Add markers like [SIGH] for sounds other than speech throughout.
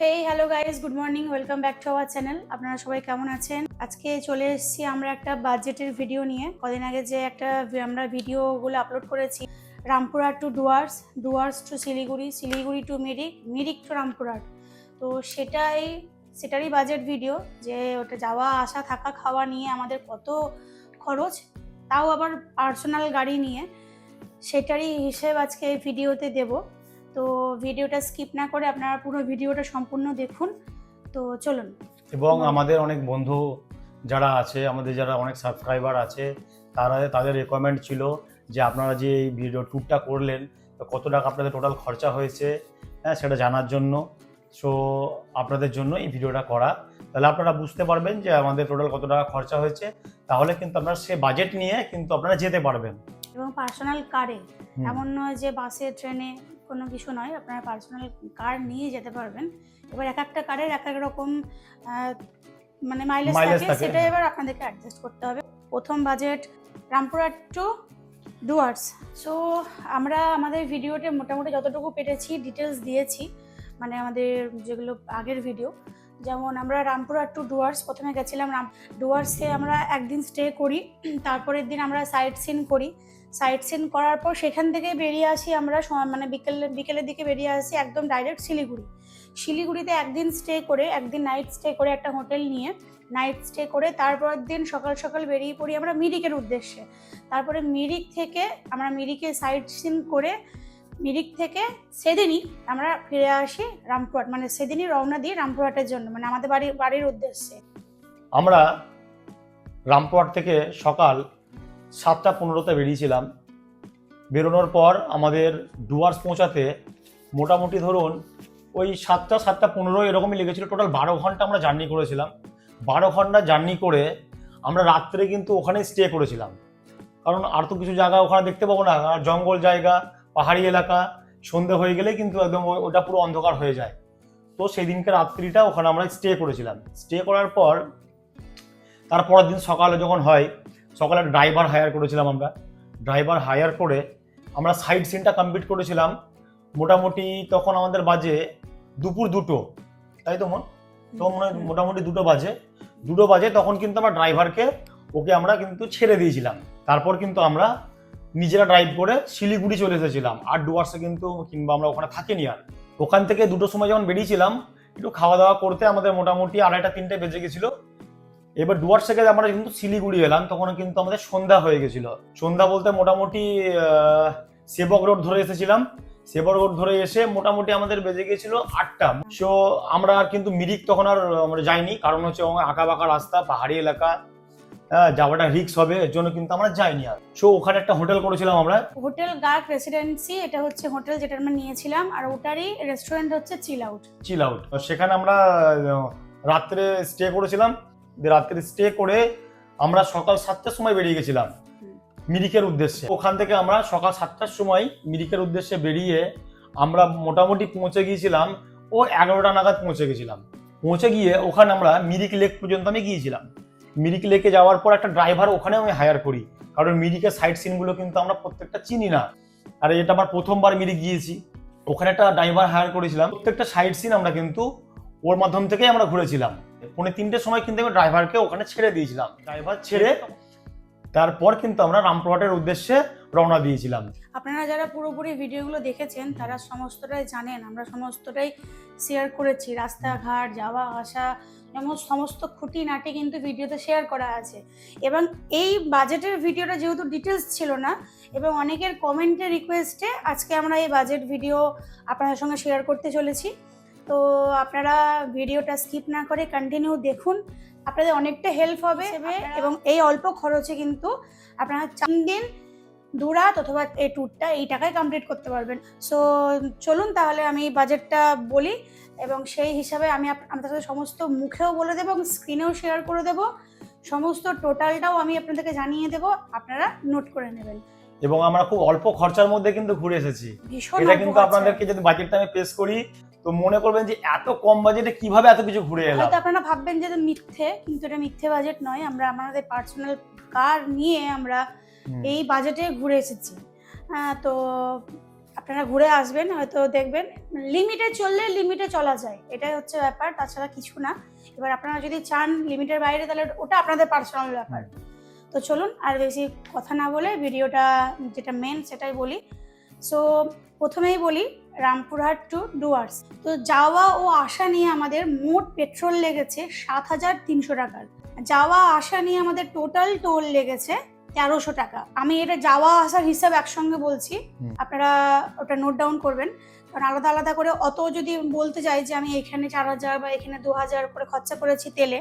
Hey hello guys good morning welcome back to our channel আপনারা সবাই কেমন আছেন? আজকে চলে এসেছি আমরা একটা বাজেটের ভিডিও নিয়ে। কদিন আগে যে একটা আমরা ভিডিওগুলো আপলোড করেছি Rampurhat to Dooars Dooars to Siliguri Siliguri to Mirik Mirik to Rampurhat তো সেটাই, সেটারই বাজেট ভিডিও যে ওটা যাওয়া, আসা, থাকা, খাওয়া নিয়ে আমাদের কত খরচ, তাও আবার পার্সোনাল গাড়ি নিয়ে। সেটারই হিসেব আজকে এই ভিডিওতে দেবো। তো ভিডিওটা স্কিপ না করে আপনারা পুরো ভিডিওটা সম্পূর্ণ দেখুন। তো চলুন। এবং আমাদের অনেক বন্ধু যারা আছে আমাদের যারা অনেক সাবস্ক্রাইবার আছে তারা তাদের রেকমেন্ড ছিল যে আপনারা যে এই ভিডিও ট্যুরটা করলেন তো কত টাকা আপনাদের টোটাল খরচা হয়েছে হ্যাঁ সেটা জানার জন্য। সো আপনাদের জন্য এই ভিডিওটা করা। তাহলে আপনারা বুঝতে পারবেন যে আমাদের টোটাল কত টাকা খরচা হয়েছে। তাহলে কিন্তু আপনারা সে বাজেট নিয়ে কিন্তু আপনারা যেতে পারবেন। এবং পার্সোনাল কারে এমন নয় যে বাসে ট্রেনে কোনো কিছু নয় আপনারা পার্সোনাল কার নিয়ে যেতে পারবেন। এবার এক একটা কারের এক এক রকম মানে মাইলেজ থাকে, সেটা হ্যাঁ। এবার আপনাদেরকে অ্যাডজাস্ট করতে হবে। প্রথম budget Rampurhat to Dooars so আমরা আমাদের ভিডিওতে মোটামুটি যতটুকু পেরেছি ডিটেলস দিয়েছি মানে আমাদের যেগুলো আগের ভিডিও যেমন আমরা রামপুরহাট টু ডুয়ার্স প্রথমে গেছিলাম, রাম ডুয়ার্সে আমরা একদিন স্টে করি, [CLEARS THROAT] তারপরের দিন আমরা সাইট সিন করি। সাইট সিন করার পর সেখান থেকে বেরিয়ে আসি আমরা মানে বিকেল বিকেলের দিকে বেরিয়ে আসি একদম ডাইরেক্ট শিলিগুড়ি। শিলিগুড়িতে একদিন স্টে করে, একদিন নাইট স্টে করে একটা হোটেল নিয়ে নাইট স্টে করে তারপরের দিন সকাল সকাল বেরিয়ে পড়ি আমরা মিরিকের উদ্দেশ্যে। তারপরে মিরিক থেকে আমরা মিরিকে সাইট সিন করে মিরিক থেকে সেদিনই আমরা ফিরে আসি রামপুরহাট মানে সেদিনই রওনা দিই রামপুরহাটের জন্য মানে আমাদের বাড়ির বাড়ির উদ্দেশ্যে। আমরা রামপুরহাট থেকে সকাল সাতটা পনেরোতে বেরিয়েছিলাম। বেরোনোর পর আমাদের ডুয়ার্স পৌঁছাতে মোটামুটি ধরুন ওই সাতটা সাতটা পনেরো এরকমই লেগেছিল। টোটাল বারো ঘণ্টা আমরা জার্নি করেছিলাম। বারো ঘণ্টা জার্নি করে আমরা রাত্রে কিন্তু ওখানে স্টে করেছিলাম। কারণ আর তো কিছু জায়গা ওখানে দেখতে পাবো না, আর জঙ্গল জায়গা পাহাড়ি এলাকা, সন্ধে হয়ে গেলে কিন্তু একদম ওটা পুরো অন্ধকার হয়ে যায়। তো সেই দিনকে রাত্রিটা ওখানে আমরা স্টে করেছিলাম। স্টে করার পর তারপরের দিন সকালে যখন হয়, সকালে ড্রাইভার হায়ার করেছিলাম আমরা। ড্রাইভার হায়ার করে আমরা সাইড সিনটা কমপ্লিট করেছিলাম। মোটামুটি তখন আমাদের বাজে দুপুর দুটো। তাই তো মন? তো মনে মোটামুটি দুটো বাজে। দুটো বাজে তখন কিন্তু আমরা ড্রাইভারকে ওকে আমরা কিন্তু ছেড়ে দিয়েছিলাম। তারপর কিন্তু আমরা নিজেরা ড্রাইভ করে শিলিগুড়ি চলে এসেছিলাম। আর ডুয়ার্সে কিন্তু কিংবা আমরা ওখানে থাকিনি আর। ওখান থেকে দুটোর সময় যখন বেরিয়েছিলাম, একটু খাওয়া দাওয়া করতে আমাদের মোটামুটি আড়াইটা, তিনটে বেজে গেছিল। এবার ডুয়ার্স থেকে আমরা কিন্তু শিলিগুড়ি এলাম, তখন কিন্তু আমাদের সন্ধ্যা হয়ে গেছিল। সন্ধ্যা বলতে মোটামুটি সেবক রোড ধরে এসেছিলাম। সেবক রোড ধরে এসে মোটামুটি আমাদের বেজে গেছিল আটটা। সো আমরা আর কিন্তু মিরিক তখন আর, আমরা যাইনি। কারণ হচ্ছে আঁকা বাঁকা রাস্তা, পাহাড়ি এলাকা। যাওয়াটা রিক্স হবে এর জন্য কিন্তু আমরা যাইনি আর। সো ওখানে একটা হোটেল করেছিলাম আমরা। হোটেল গার্ক রেসিডেন্সি এটা হচ্ছে হোটেল যেটা আমরা নিয়েছিলাম আর ওটারই রেস্টুরেন্ট হচ্ছে চিল আউট চিল আউট সেখানে আমরা রাত্রে স্টে করেছিলাম। রাত্রে স্টে করে আমরা সকাল সাতটার সময় বেরিয়ে গেছিলাম মিরিকের উদ্দেশ্যে। ওখান থেকে আমরা সকাল সাতটার সময় মিরিকের উদ্দেশ্যে বেরিয়ে আমরা মোটামুটি পৌঁছে গিয়েছিলাম ও এগারোটা নাগাদ পৌঁছে গেছিলাম। পৌঁছে গিয়ে ওখানে আমরা মিরিক লেক পর্যন্ত আমি গিয়েছিলাম। মিরিক লেকে যাওয়ার পর একটা ড্রাইভার ওখানে আমি হায়ার করি। কারণ মিরিকের সাইড সিনগুলো কিন্তু আমরা প্রত্যেকটা চিনি না। আর এটা আমার প্রথমবার মিরিক গিয়েছি। ওখানে একটা ড্রাইভার হায়ার করেছিলাম। প্রত্যেকটা সাইড সিন আমরা কিন্তু ওর মাধ্যম থেকেই আমরা ঘুরেছিলাম। পৌনে তিনটের সময় কিন্তু আমি ড্রাইভারকে ওখানে ছেড়ে দিয়েছিলাম। ড্রাইভার ছেড়ে তারপর কিন্তু আমরা রামপুরহাটের উদ্দেশ্যে রওনা দিয়েছিলাম। আপনারা যারা পুরোপুরি ভিডিওগুলো দেখেছেন, তারা সমস্তটাই জানেন। আমরা সমস্তটাই শেয়ার করেছি। রাস্তাঘাট, যাওয়া, আসা এমন সমস্ত খুঁটিনাটি কিন্তু ভিডিওতে শেয়ার করা আছে। এবং এই বাজেটের ভিডিওটা যেহেতু ডিটেলস ছিল না এবং অনেকের কমেন্টের রিকোয়েস্টে আজকে আমরা এই বাজেট ভিডিও আপনাদের সঙ্গে শেয়ার করতে চলেছি। তো আপনারা ভিডিওটা স্কিপ না করে কন্টিনিউ দেখুন। আপনাদের অনেকটা হেল্প হবে এবং এই অল্প খরচে কিন্তু আপনারা চার দিন দু রাত অথবা এই ট্যুরটা এই টাকায় কমপ্লিট করতে পারবেন। সো চলুন তাহলে আমি বাজেটটা বলি এবং সেই হিসাবে আমি আপনাদের সাথে সমস্ত মুখেও বলে দেবো এবং স্ক্রিনেও শেয়ার করে দেবো। সমস্ত টোটালটাও আমি আপনাদেরকে জানিয়ে দেবো। আপনারা নোট করে নেবেন। এবং আমরা খুব অল্প খরচার মধ্যে কিন্তু ঘুরে এসেছি। এটা কিন্তু। আপনাদেরকে যদি বাজেটটা আমি পেশ করি তো মনে করবেন যে এত কম বাজেটে কীভাবে এত কিছু ঘুরে এলাম? হয়তো আপনারা ভাববেন যে এটা মিথ্যে কিন্তু এটা মিথ্যে বাজেট নয়। আমরা আমাদের পার্সোনাল কার নিয়ে আমরা। এই বাজেটে ঘুরে এসেছি। হ্যাঁ তো আপনারা ঘুরে আসবেন হয়তো দেখবেন। লিমিটে চললে লিমিটে চলা যায় এটাই হচ্ছে ব্যাপার তাছাড়া কিছু না। এবার আপনারা যদি চান লিমিটের বাইরে তাহলে ওটা আপনাদের পার্সোনাল ব্যাপার। তো চলুন আর বেশি কথা না বলে ভিডিওটা যেটা মেন সেটাই বলি। সো প্রথমেই বলি রামপুরহাট টু ডুয়ার্স তো যাওয়া ও আসা নিয়ে আমাদের মোট পেট্রোল লেগেছে সাত হাজার তিনশো টাকার যাওয়া আসা নিয়ে আমাদের টোটাল টোল লেগেছে তেরোশো টাকা। আমি এটা যাওয়া আসার হিসাব একসঙ্গে বলছি। আপনারা ওটা নোট ডাউন করবেন। কারণ আলাদা আলাদা করে অত যদি বলতে যাই যে আমি এখানে চার হাজার বা এখানে দু হাজার করে খরচা করেছি তেলে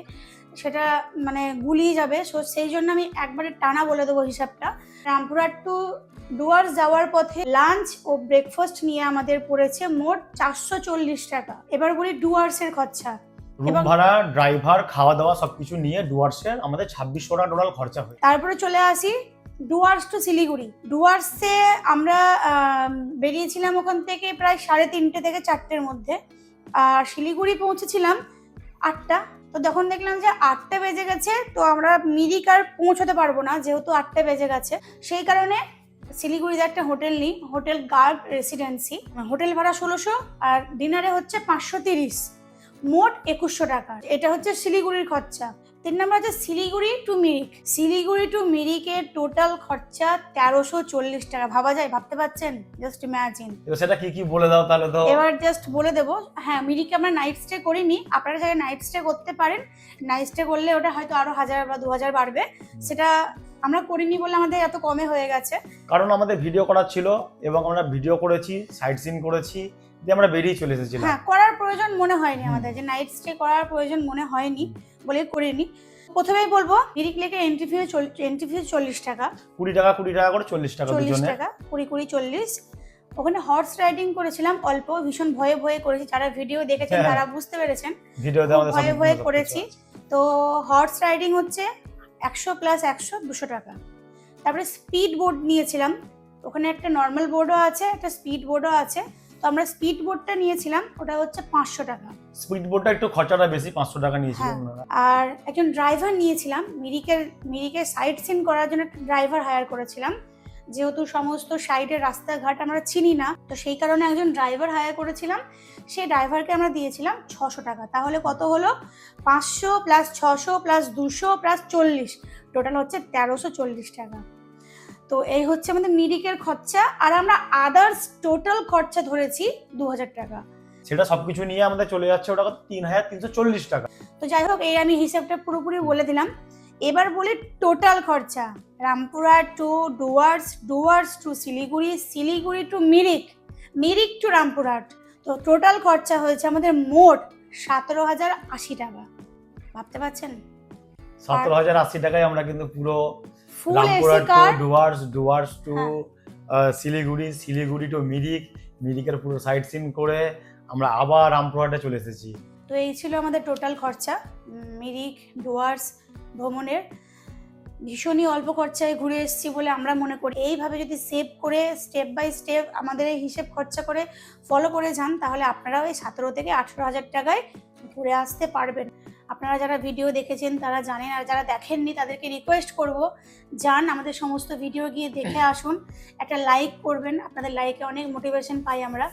সেটা মানে গুলিয়ে যাবে। সো সেই জন্য আমি একবারে টানা বলে দেবো হিসাবটা। রামপুরহাট টু ডুয়ার্স যাওয়ার পথে লাঞ্চ ও ব্রেকফাস্ট নিয়ে আমাদের পড়েছে মোট চারশো চল্লিশ টাকা। এবার বলি ডুয়ার্সের খরচা। রুম ভাড়া ড্রাইভার খাওয়া দাওয়া সবকিছু নিয়ে ডুয়ার্সের আমাদের ছাব্বিশশো টাকা টোটাল খরচা হয় তারপরে চলে আসি ডুয়ার্স টু শিলিগুড়ি। ডুয়ার্সে আমরা বেরিয়েছিলাম ওখান থেকে প্রায় সাড়ে তিনটে থেকে চারটের মধ্যে। আর শিলিগুড়ি পৌঁছেছিলাম আটটা। তো যখন দেখলাম যে আটটা বেজে গেছে তো আমরা মিরিক আর পৌঁছতে পারব না যেহেতু আটটা বেজে গেছে। সেই কারণে শিলিগুড়িতে একটা হোটেল নিই হোটেল গার্ড রেসিডেন্সি। হোটেল ভাড়া ষোলোশো আর ডিনারে হচ্ছে পাঁচশো তিরিশ। মোট একুশশো টাকা। এটা হচ্ছে শিলিগুড়ির খরচা। তিন নম্বর হচ্ছে শিলিগুড়ি টু মিরিক শিলিগুড়ি টু মিরিকের টোটাল খরচা তেরোশো চল্লিশ টাকা। ভাবা যায়? ভাবতে পারছেন? জাস্ট ইম্যাজিন এবার সেটা কি কি বলে দাও তাহলে তো? এবার জাস্ট বলে দেবো। হ্যাঁ মিরিকে আমরা নাইট স্টে করিনি। আপনারা যারা নাইট স্টে করতে পারেন। নাইট স্টে করলে ওটা হয়তো আরও হাজার বা দু হাজার বাড়বে। সেটা আমরা করিনি বলে আমাদের এত কমে হয়ে গেছে। কারণ আমাদের ভিডিও করার ছিল এবং আমরা ভিডিও করেছি সাইট সিন করেছি। দিয়ে আমরা বেরিয়ে চলে এসেছিলাম। হ্যাঁ করার প্রয়োজন মনে হয়নি আমাদের যে নাইট স্টে করার প্রয়োজন মনে হয়নি বলে করিনি। প্রথমেই বলব মিরিক লেকের এন্ট্রি ফি এন্ট্রি ফি চল্লিশ টাকা। কুড়ি টাকা কুড়ি টাকা করে চল্লিশ টাকা চল্লিশ টাকা কুড়ি কুড়ি চল্লিশ। ওখানে হর্স রাইডিং করেছিলাম অল্প ভীষণ ভয়ে ভয়ে করেছি। যারা ভিডিও দেখেছেন হ্যাঁ। তারা বুঝতে পেরেছেন। ভয়ে ভয়ে করেছি। তো হর্স রাইডিং হচ্ছে একশো প্লাস একশো দুশো টাকা। তারপরে স্পিড বোর্ড নিয়েছিলাম। ওখানে একটা নর্মাল বোর্ডও আছে একটা স্পিড বোর্ডও আছে। তো আমরা স্পিড বোর্ডটা নিয়েছিলাম ওটা হচ্ছে পাঁচশো টাকা। স্পিড বোটটা একটু খরচাটা বেশি পাঁচশো টাকা নিয়েছিল হ্যাঁ। আর একজন ড্রাইভার নিয়েছিলাম মিরিকের মিরিকের সাইড সিন করার জন্য একটা ড্রাইভার হায়ার করেছিলাম। যেহেতু সমস্ত সাইডের রাস্তাঘাট আমরা চিনি না তো সেই কারণে একজন ড্রাইভার হায়ার করেছিলাম। সেই ড্রাইভারকে আমরা দিয়েছিলাম ছশো টাকা। তাহলে কত হলো? পাঁচশো প্লাস ছশো প্লাস দুশো প্লাস চল্লিশ। টোটাল হচ্ছে তেরোশো চল্লিশ টাকা। তো এই হচ্ছে আমাদের মিরিকের খরচা আর আমরা আদার্স টোটাল খরচা ধরেছি দু হাজার টাকা। সেটা সবকিছু নিয়ে আমাদের চলে যাচ্ছে ওটা? তিন হাজার তিনশো চল্লিশ টাকা। তো যাই হোক এই আমি হিসাবটা পুরোপুরি বলে দিলাম। এবার বলি টোটাল খরচা। Rampurhat to Dooars Dooars to Siliguri Siliguri to Mirik Mirik to Rampurhat. তো টোটাল খরচা হয়েছে আমাদের মোট সতেরো হাজার আশি টাকা। ভাবতে পারছেন? সতেরো হাজার আশি টাকায় আমরা কিন্তু পুরো full AC car Dooars Dooars to হ্যাঁ। শিলিগুড়ি শিলিগুড়ি টু মিরিক মিরিকের পুরো সাইট সিন করে আমরা আবার রামপুরহাটে চলে এসেছি। তো এই ছিল আমাদের টোটাল খরচা। মিরিক ডুয়ার্স ভ্রমণের ভীষণই অল্প খরচায় ঘুরে এসেছি বলে আমরা মনে করি। এইভাবে যদি সেভ করে স্টেপ বাই স্টেপ আমাদের এই হিসেব খরচা করে ফলো করে যান তাহলে আপনারাও এই সতেরো থেকে আঠেরো হাজার টাকায় ঘুরে আসতে পারবেন। আপনারা যারা ভিডিও দেখেছেন, তারা জানেন আর যারা দেখেননি, তাদেরকে রিকোয়েস্ট করব, যান আমাদের সমস্ত ভিডিও গিয়ে দেখে আসুন। একটা লাইক করবেন, আপনাদের লাইকে অনেক মোটিভেশন পাই আমরা।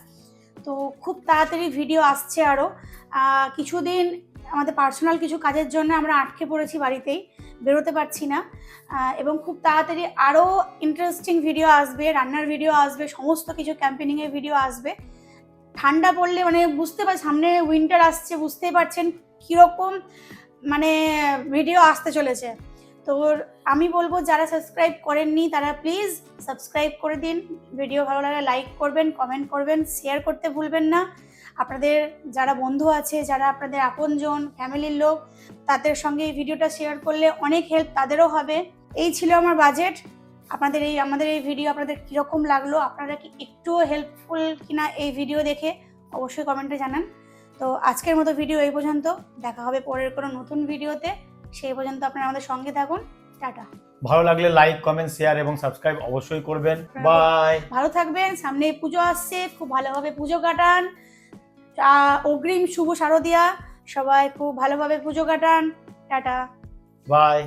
তো খুব তাড়াতাড়ি ভিডিও আসছে আরও কিছুদিন আমাদের পার্সোনাল কিছু কাজের জন্য আমরা আটকে পড়েছি বাড়িতেই, বেরোতে পারছি না। এবং খুব তাড়াতাড়ি আরও ইন্টারেস্টিং ভিডিও আসবে, রান্নার ভিডিও আসবে, সমস্ত কিছু ক্যাম্পেনিংয়ের ভিডিও আসবে। ঠান্ডা পড়লে মানে বুঝতে পার সামনে উইন্টার আসছে, বুঝতেই পারছেন। কীরকম মানে ভিডিও আসতে চলেছে। তো আমি বলব যারা সাবস্ক্রাইব করেননি, তারা প্লিজ সাবস্ক্রাইব করে দিন। ভিডিও ভালো লাগলে লাইক করবেন কমেন্ট করবেন শেয়ার করতে ভুলবেন না। আপনাদের যারা বন্ধু আছে, যারা আপনাদের আপনজন ফ্যামিলির লোক, তাদের সঙ্গে এই ভিডিওটা শেয়ার করলে অনেক হেল্প তাদেরও হবে। এই ছিল আমার বাজেট আপনাদের এই, আমাদের এই ভিডিও আপনাদের কীরকম লাগল, আপনারা কি একটুও হেল্পফুল কিনা এই ভিডিও দেখে অবশ্যই কমেন্টে জানান। তো আজকের মতো ভিডিও এই পর্যন্ত। দেখা হবে পরের কোনো নতুন ভিডিওতে সেই পর্যন্ত আপনারা আমাদের সঙ্গে থাকুন। টাটা। ভালো লাগলে লাইক কমেন্ট শেয়ার এবং সাবস্ক্রাইব অবশ্যই করবেন। বাই ভালো থাকবেন। সামনে পুজো আসছে। খুব ভালোভাবে পুজো কাটান। অগ্রিম শুভ শারদিয়া। সবাই খুব ভালোভাবে পুজো কাটান। টাটা। বাই